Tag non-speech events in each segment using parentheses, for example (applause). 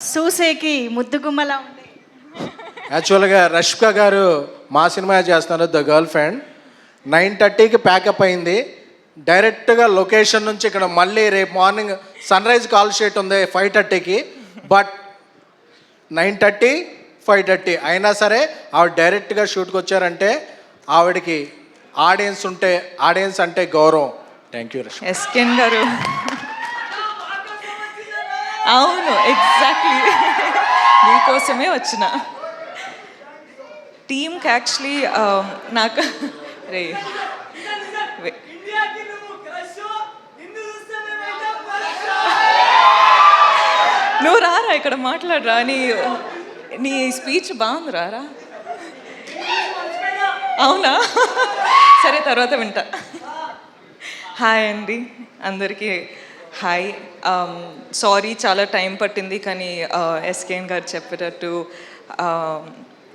చూసేకి ముద్దుగుమ్మలా ఉంది. యాక్చువల్గా రష్మిక గారు మా సినిమా చేస్తున్నారు ద గర్ల్ ఫ్రెండ్ నైన్ థర్టీకి ప్యాకప్ అయింది. డైరెక్ట్గా లొకేషన్ నుంచి ఇక్కడ మళ్ళీ రేపు morning sunrise call sheet ఉంది ఫైవ్ థర్టీకి but nine thirty five thirty అయినా సరే ఆవిడ డైరెక్ట్గా షూట్కి వచ్చారంటే ఆవిడకి ఆడియన్స్ ఉంటే ఆడియన్స్ అంటే గౌరవం. థ్యాంక్ యూ రష్మి ఎస్కెన్ గారు. అవును ఎగ్జాక్ట్లీ మీకోసమే (laughs) వచ్చిన. టీమ్కి యాక్చువల్లీ నాకు రే వే- నువ్వు రారా ఇక్కడ మాట్లాడరా? నీ నీ స్పీచ్ బాగుంది రారా? అవునా? (laughs) సరే తర్వాత వింటా. హాయ్ అండి అందరికీ. హాయ్ సారీ చాలా టైం పట్టింది కానీ ఎస్కేఎన్ గారు చెప్పేటట్టు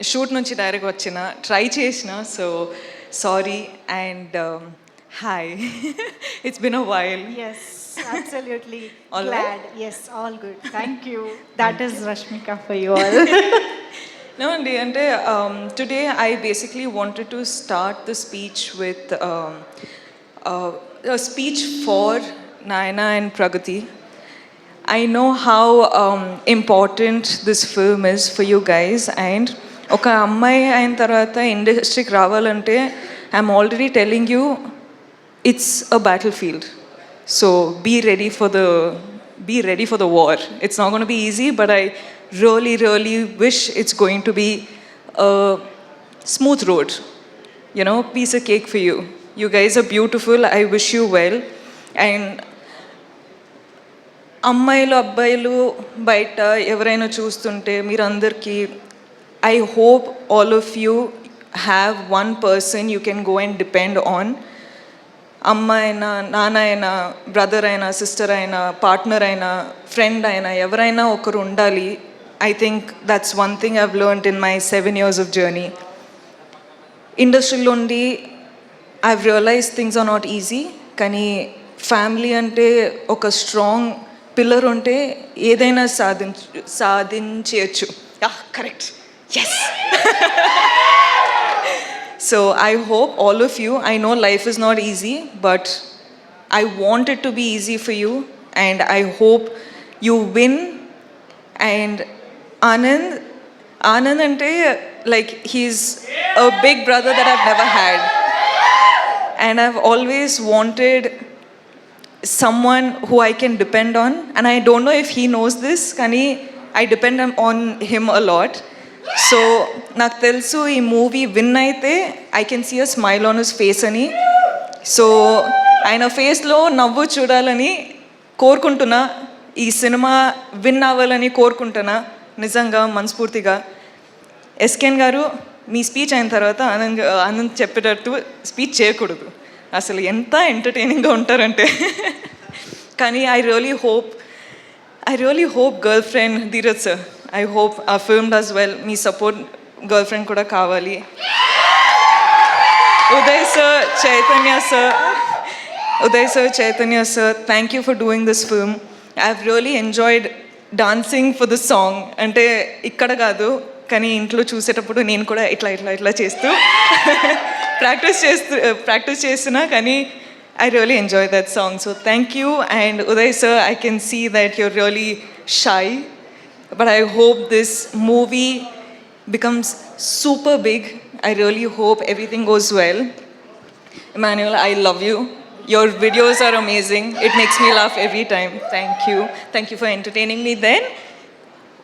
షూట్ నుంచి డైరెక్ట్ వచ్చిన ట్రై చేసిన so sorry and hi it's been a while yes absolutely All glad yes (laughs) all good (laughs) thank you that is Rashmika for you all (laughs) No, అండి అంటే today I basically wanted to start the speech with speech For Nayana and Pragathi I know how important this film is for you guys and ఒక అమ్మాయి అయిన తర్వాత ఇండస్ట్రీకి రావాలంటే I'm already telling you it's a battlefield. So be ready for the be ready for the war. It's not going to be easy, but I really, really wish it's going to be a smooth road. You know, piece of cake for you. You guys are beautiful. I wish you well. And అమ్మాయిలు అబ్బాయిలు బయట ఎవరైనా చూస్తుంటే మీరందరికీ I hope all of you have one person you can go and depend on అమ్మ అయినా నాన్న అయినా బ్రదర్ అయినా సిస్టర్ అయినా పార్ట్నర్ అయినా ఫ్రెండ్ అయినా ఎవరైనా ఒకరు ఉండాలి. I think that's one thing I've learned in my seven years of journey ఇండస్ట్రీలో ఉండి I realise things are not easy కానీ ఫ్యామిలీ అంటే ఒక స్ట్రాంగ్ పిల్లర్ ఉంటే ఏదైనా సాధించ సాధించవచ్చు correct yes So I hope all of you, I know life is not easy, but I want it to be easy for you, and I hope you win. And Anand, Anand ante like he's a big brother that I've never had, and I've always wanted someone who I can depend on. And I don't know if he knows this, Kani, I depend on- on him a lot. So నాకు తెలుసు ఈ movie win అయితే I can see a smile on his face అని so ఆయన ఫేస్లో నవ్వు చూడాలని కోరుకుంటున్నా ఈ సినిమా విన్ అవ్వాలని కోరుకుంటున్నా నిజంగా మనస్ఫూర్తిగా ఎస్కెన్ గారు మీ స్పీచ్ అయిన తర్వాత ఆనంద్ ఆనంద్ చెప్పేటట్టు స్పీచ్ చేయకూడదు అసలు ఎంత ఎంటర్టైనింగ్గా ఉంటారంటే. కానీ I really hope I really hope girlfriend Dheeraj sir I hope ఆ ఫిల్మ్ డస్ వెల్ మీ సపోర్ట్ గర్ల్ ఫ్రెండ్ కూడా కావాలి. Uday sir Chaitanya sir Uday sir Chaitanya sir thank you for doing this film I have really enjoyed dancing for this song అంటే ఇక్కడ కాదు కానీ ఇంట్లో చూసేటప్పుడు నేను కూడా ఇట్లా ఇట్లా ఇట్లా చేస్తూ. ప్రాక్టీస్ చేస్తూ ప్రాక్టీస్ చేస్తున్నా కానీ I really enjoy that song so thank you and Uday sir I can see that your really shy but I hope this movie becomes super big. I really hope everything goes well. Emmanuel, I love you. Your videos are amazing. It makes me laugh every time. Thank you. Thank you for entertaining me then.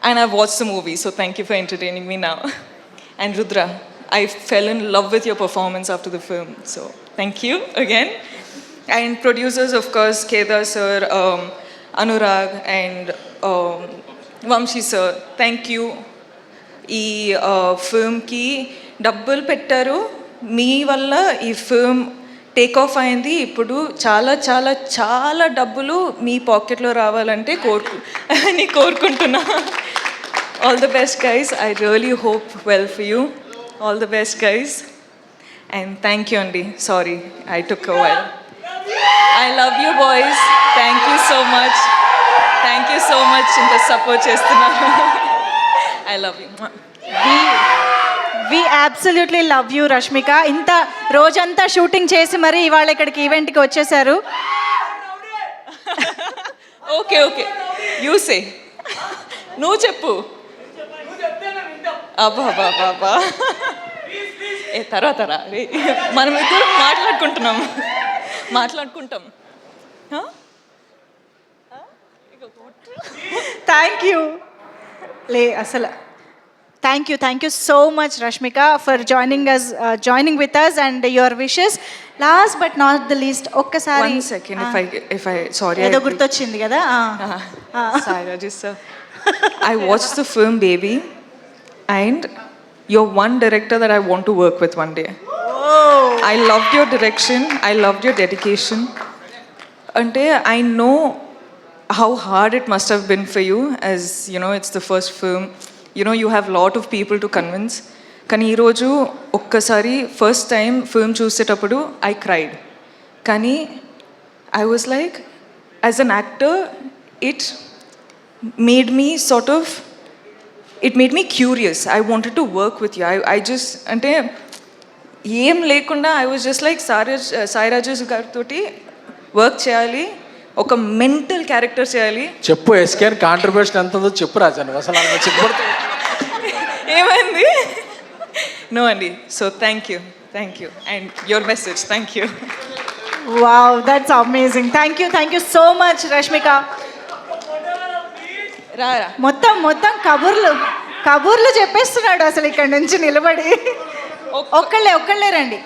And I've watched the movie, so thank you for entertaining me now. (laughs) And Rudra, I fell in love with your performance after the film, so thank you again. And producers, of course, Kedar sir, um, Anurag, and um, Vamshi sir, thank you. ఈ ఫిల్మ్కి డబ్బులు పెట్టారు మీ వల్ల ఈ film take off అయింది ఇప్పుడు చాలా చాలా చాలా డబ్బులు మీ పాకెట్లో రావాలంటే కోరుకు అని కోరుకుంటున్నా all the best guys I really hope well for you all the best guys and thank you అండి sorry I took a while I love you boys thank you so much thank you so much ఇంత support చేస్తున్నారు I love you we absolutely love you Rashmika ఇంత రోజంతా shooting చేసి మరి ఇవాళ ఇక్కడికి ఈవెంట్కి వచ్చేసారు ఓకే ఓకే యూ సే నువ్వు చెప్పు. అబ్బా బాబా బాబా ఏ తర్వాత రా మనం ఇద్దరం మాట్లాడుకుంటున్నాం మాట్లాడుకుంటాం? థ్యాంక్ యూ లే అసలు thank you thank you so much Rashmika for joining us joining with us and your wishes last but not the least ఒక్కసారి if I, sorry. ఏదో గుర్తొచ్చింది కదా. I watched the film Baby, and you're one director that I want to work with one day. I loved your direction. I loved your dedication. Ante, I know how hard it must have been for you, as you know, it's the first film. You know, you have a lot of people to convince. కానీ ఈరోజు ఒక్కసారి first time film చూసేటప్పుడు I cried కానీ I was like as an actor it made me sort of it made me curious I wanted to work with you I I just అంటే ఏం లేకుండా I was just like సారాజ్ సాయి రాజేష్ గారితో work చేయాలి ఒక mental character చేయాలి. చెప్పు ఎస్కేన్ contribution ఎంత ఉందో చెప్పు రాజా నువ్వు అసలు అలా చెప్పు ఏమైంది? నో అండి so thank you thank you and your message thank you wow that's amazing thank you thank you so much Rashmika రారా మొత్తం మొత్తం కబుర్లు కబుర్లు చెప్పేస్తున్నాడు అసలు ఇక్కడ నుంచి నిలబడి. ఒక్కళ్ళే ఒక్కళ్ళే రండి.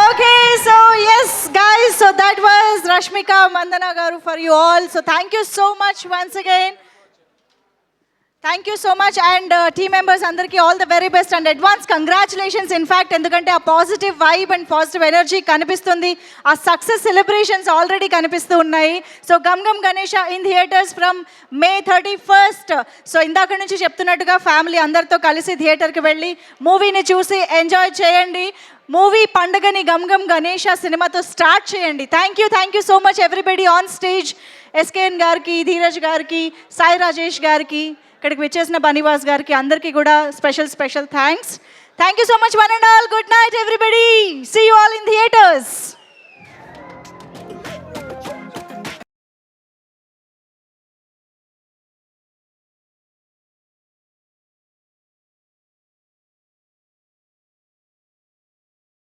Okay so yes guys so that was Rashmika Mandanna garu for you all so thank you so much once again thank you so much and team members అందరికీ all the very best and advance congratulations in fact ఎందుకంటే ఆ positive vibe and positive energy కనిపిస్తుంది. ఆ success celebrations already కనిపిస్తూ ఉన్నాయి. So Gam Gam Ganesha in theatres from May thirty first so ఇందాక నుంచి చెప్తున్నట్టుగా ఫ్యామిలీ అందరితో కలిసి థియేటర్కి వెళ్ళి మూవీని చూసి ఎంజాయ్ చేయండి. మూవీ పండుగని గమ్ గమ్ గణేష సినిమాతో స్టార్ట్ చేయండి. Thank you thank you so much everybody on stage SKN గారికి ధీరజ్ గారికి సాయి రాజేష్ గారికి. ఇక్కడికి వచ్చేసిన బనివాస్ గారికి అందరికీ కూడా special special thanks. Thank you so much one and all good night everybody see you all in theatres